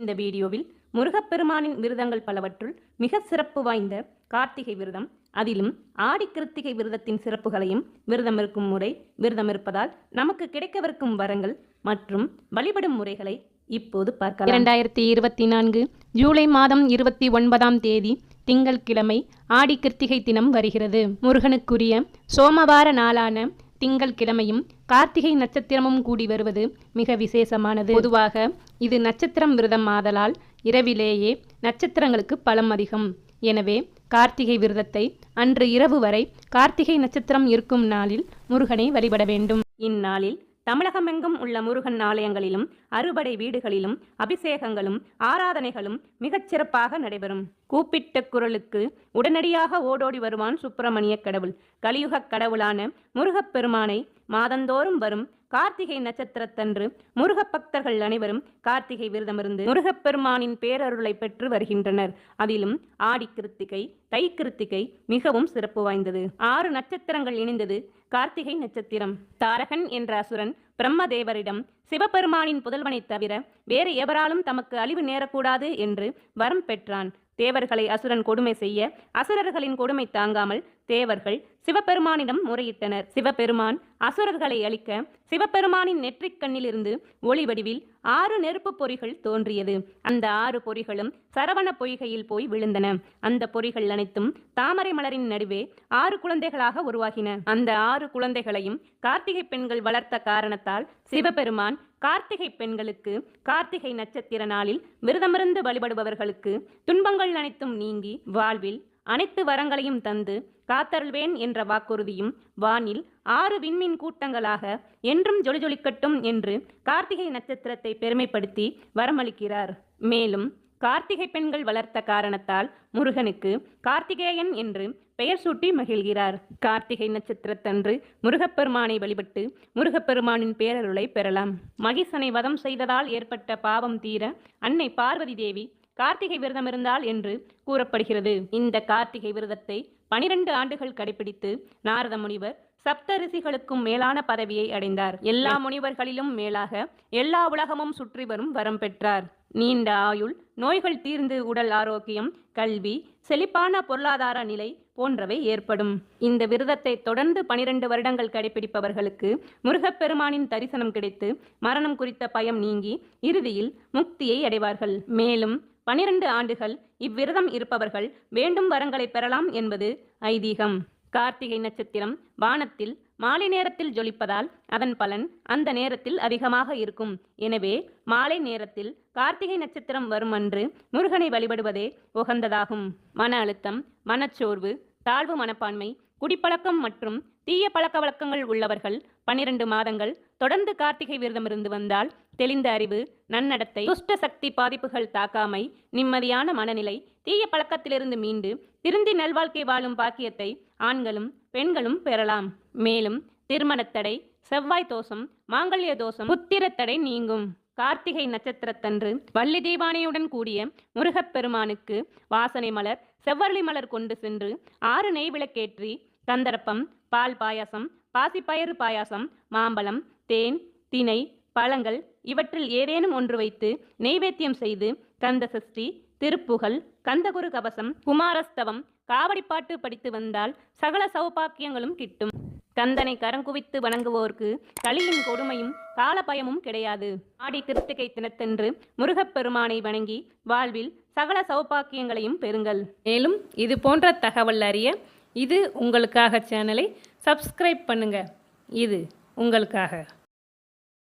இந்த வீடியோவில் முருகப்பெருமானின் விரதங்கள் பலவற்றுள் மிக சிறப்பு வாய்ந்த கார்த்திகை விரதம் அதிலும் ஆடி கிருத்திகை விரதத்தின் சிறப்புகளையும் விரதம் இருக்கும் முறை விரதம் இருப்பதால் நமக்கு கிடைக்கவிருக்கும் வரங்கள் மற்றும் வழிபடும் முறைகளை இப்போது பார்க்கலாம். இரண்டாயிரத்தி இருபத்தி நான்கு ஜூலை மாதம் இருபத்தி ஒன்பதாம் தேதி திங்கள்கிழமை ஆடி கிருத்திகை தினம் வருகிறது. முருகனுக்குரிய சோமவார நாளான திங்கள் கிழமையும் கார்த்திகை நட்சத்திரமும் கூடி வருவது மிக விசேஷமானது. பொதுவாக இது நட்சத்திரம் விரதம் ஆதலால் இரவிலேயே நட்சத்திரங்களுக்கு பலம் அதிகம். எனவே கார்த்திகை விரதத்தை அன்று இரவு வரை கார்த்திகை நட்சத்திரம் இருக்கும் நாளில் முருகனை வழிபட வேண்டும். இந்நாளில் தமிழகமெங்கும் உள்ள முருகன் ஆலயங்களிலும் அறுபடை வீடுகளிலும் அபிஷேகங்களும் ஆராதனைகளும் மிகச் சிறப்பாக நடைபெறும். கூப்பிட்ட குரலுக்கு உடனடியாக ஓடோடி வருவான் சுப்பிரமணிய கடவுள். கலியுகக் கடவுளான முருகப்பெருமானை மாதந்தோறும் வரும் கார்த்திகை நட்சத்திரத்தன்று முருக பக்தர்கள் அனைவரும் கார்த்திகை விரதமிருந்து முருகப்பெருமானின் பேரருளை பெற்று வருகின்றனர். அதிலும் ஆடி கிருத்திகை தை கிருத்திகை மிகவும் சிறப்பு வாய்ந்தது. ஆறு நட்சத்திரங்கள் இணைந்தது கார்த்திகை நட்சத்திரம். தாரகன் என்ற அசுரன் பிரம்மதேவரிடம் சிவபெருமானின் புதல்வனைத் தவிர வேறு எவராலும் தமக்கு அழிவு நேரக்கூடாது என்று வரம் பெற்றான். தேவர்களை அசுரன் கொடுமை செய்ய அசுரர்களின் கொடுமை தாங்காமல் தேவர்கள் சிவபெருமானிடம் முறையிட்டனர். சிவபெருமான் அசுரர்களை அழிக்க சிவபெருமானின் நெற்றிக் கண்ணிலிருந்து ஒளி வடிவில் ஆறு நெருப்பு பொறிகள் தோன்றியது. அந்த ஆறு பொறிகளும் சரவண பொய்கையில் போய் விழுந்தன. அந்த பொறிகள் அனைத்தும் தாமரை மலரின் நடுவே ஆறு குழந்தைகளாக உருவாகின. அந்த ஆறு குழந்தைகளையும் கார்த்திகை பெண்கள் வளர்த்த காரணத்தால் சிவபெருமான் கார்த்திகை பெண்களுக்கு கார்த்திகை நட்சத்திர நாளில் விரதமிருந்து வழிபடுபவர்களுக்கு துன்பங்கள் அனைத்தும் நீங்கி வாழ்வில் அனைத்து வரங்களையும் தந்து காத்தருள்வேன் என்ற வாக்குறுதியும் வானில் ஆறு விண்மீன் கூட்டங்களாக என்றும் ஜொலிஜொலிக்கட்டும் என்று கார்த்திகை நட்சத்திரத்தை பெருமைப்படுத்தி வரமளிக்கிறார். மேலும் கார்த்திகை பெண்கள் வளர்த்த காரணத்தால் முருகனுக்கு கார்த்திகேயன் என்று பெயர் சூட்டி மகிழ்கிறார். கார்த்திகை நட்சத்திரத்தன்று முருகப்பெருமானை வழிபட்டு முருகப்பெருமானின் பேரருளை பெறலாம். மகிஷனை வதம் செய்ததால் ஏற்பட்ட பாவம் தீர அன்னை பார்வதி தேவி கார்த்திகை விரதம் இருந்தால் என்று கூறப்படுகிறது. இந்த கார்த்திகை விரதத்தை பனிரெண்டு ஆண்டுகள் கடைபிடித்து நாரத முனிவர் சப்த ரிஷிகளுக்கும் மேலான பதவியை அடைந்தார். எல்லா முனிவர்களிலும் மேலாக எல்லா உலகமும் சுற்றி வரும் வரம் பெற்றார். நீண்ட ஆயுள் நோய்கள் தீர்ந்து உடல் ஆரோக்கியம் கல்வி செழிப்பான பொருளாதார நிலை போன்றவை ஏற்படும். இந்த விரதத்தை தொடர்ந்து பனிரெண்டு வருடங்கள் கடைபிடிப்பவர்களுக்கு முருகப்பெருமானின் தரிசனம் கிடைத்து மரணம் குறித்த பயம் நீங்கி இறுதியில் முக்தியை அடைவார்கள். மேலும் பனிரெண்டு ஆண்டுகள் இவ்விரதம் இருப்பவர்கள் வேண்டும் வரங்களை பெறலாம் என்பது ஐதீகம். கார்த்திகை நட்சத்திரம் வானத்தில் மாலை நேரத்தில் ஜொலிப்பதால் அதன் பலன் அந்த நேரத்தில் அதிகமாக இருக்கும். எனவே மாலை நேரத்தில் கார்த்திகை நட்சத்திரம் வரும் அன்று முருகனை வழிபடுவதே உகந்ததாகும். மன அழுத்தம் மனச்சோர்வு தாழ்வு மனப்பான்மை குடிப்பழக்கம் மற்றும் தீய பழக்க வழக்கங்கள் உள்ளவர்கள் பனிரெண்டு மாதங்கள் தொடர்ந்து கார்த்திகை விரதமிருந்து வந்தால் தெளிந்த அறிவு நன்னடத்தை துஷ்ட சக்தி பாதிப்புகள் தாக்காமை நிம்மதியான மனநிலை தீய பழக்கத்திலிருந்து மீண்டு திருந்தி நல்வாழ்க்கை வாழும் பாக்கியத்தை ஆண்களும் பெண்களும் பெறலாம். மேலும் திருமணத்தடை செவ்வாய் தோஷம் மாங்கல்ய தோஷம் புத்திரத்தடை நீங்கும். கார்த்திகை நட்சத்திரத்தன்று வள்ளி தீபானையுடன் கூடிய முருகப்பெருமானுக்கு வாசனை மலர் செவ்வரளி மலர் கொண்டு சென்று ஆறு நெய் விளக்கேற்றி பால் பாயாசம் பாசிப்பயறு பாயாசம் மாம்பழம் தேன் தினை பழங்கள் இவற்றில் ஏதேனும் ஒன்று வைத்து நெய்வேத்தியம் செய்து கந்த சஷ்டி திருப்புகழ் கந்தகுரு கவசம் குமாரஸ்தவம் காவடிப்பாட்டு படித்து வந்தால் சகல சௌபாக்கியங்களும் கிட்டும். தந்தனை கரங்குவித்து வணங்குவோர்க்கு களியின் கொடுமையும் காலபயமும் கிடையாது. ஆடி கிருத்திகை தினத்தன்று முருகப்பெருமானை வணங்கி வாழ்வில் சகல சௌபாக்கியங்களையும் பெறுங்கள். மேலும் இது போன்ற தகவல் அறிய இது உங்களுக்காக சேனலை சப்ஸ்கிரைப் பண்ணுங்க. இது உங்களுக்காக.